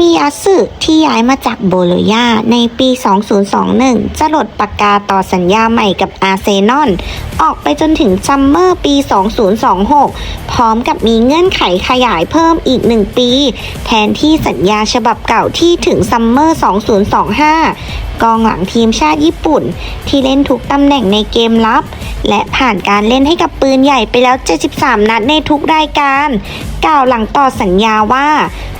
มิยาสึที่ย้ายมาจากโบโลญาในปี 2021 จะหลดปากกาต่อสัญญาใหม่กับอาร์เซนอลออกไปจนถึงซัมเมอร์ปี 2026 พร้อมกับมีเงื่อนไขขยายเพิ่มอีก 1 ปี แทนที่สัญญาฉบับเก่าที่ถึงซัมเมอร์ 2025 กองหลังทีมชาติญี่ปุ่น ที่เล่นทุกตำแหน่งในเกมลับ และผ่านการเล่นให้กับปืนใหญ่ไปแล้ว 73 นัดในทุกรายการ กล่าวหลังต่อสัญญาว่า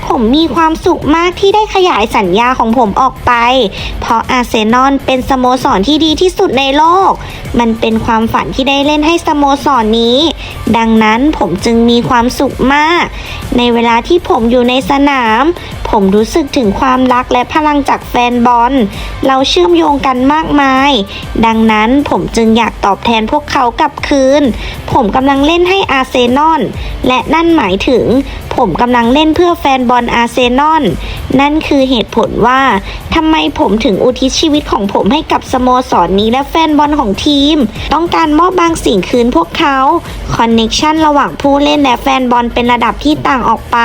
ผมมีความสุขมากที่ได้ขยายสัญญาของผมออกไป เพราะอาร์เซนอลเป็นสโมสรที่ดีที่สุดในโลก มันเป็นความฝันที่ได้เล่นให้สโมสรนนี้ ดังนั้นผมจึงมีความสุขมาก ในเวลาที่ผมอยู่ในสนาม ผมรู้สึกถึงความรักและพลังจากแฟนบอล เราเชื่อมโยงกันมากมาย ดังนั้นผมจึงอยากตอบแทนพวกเขากลับคืน ผมกำลังเล่นให้อาร์เซนอล และนั่นหมายถึง ผมกำลังเล่นเพื่อแฟนบอลอาร์เซนอล นั่นคือเหตุผลว่าทำไมผมถึงอุทิศชีวิตของผมให้กับสโมสรนนี้และแฟนบอลของทีม ต้องการมอบบางสิ่งคืนพวกเขาคอนเน็ชันระหว่างผู้เล่นและแฟนบอลเป็นระดับที่ต่างออกไป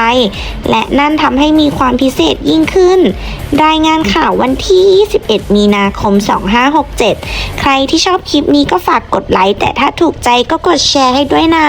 และนั่นทำให้มีความพิเศษยิ่งขึ้น รายงานข่าววันที่ 21 มีนาคม 2567 ใครที่ชอบคลิปนี้ก็ฝากกดไลค์แต่ถ้าถูกใจก็กดแชร์ให้ด้วยนะ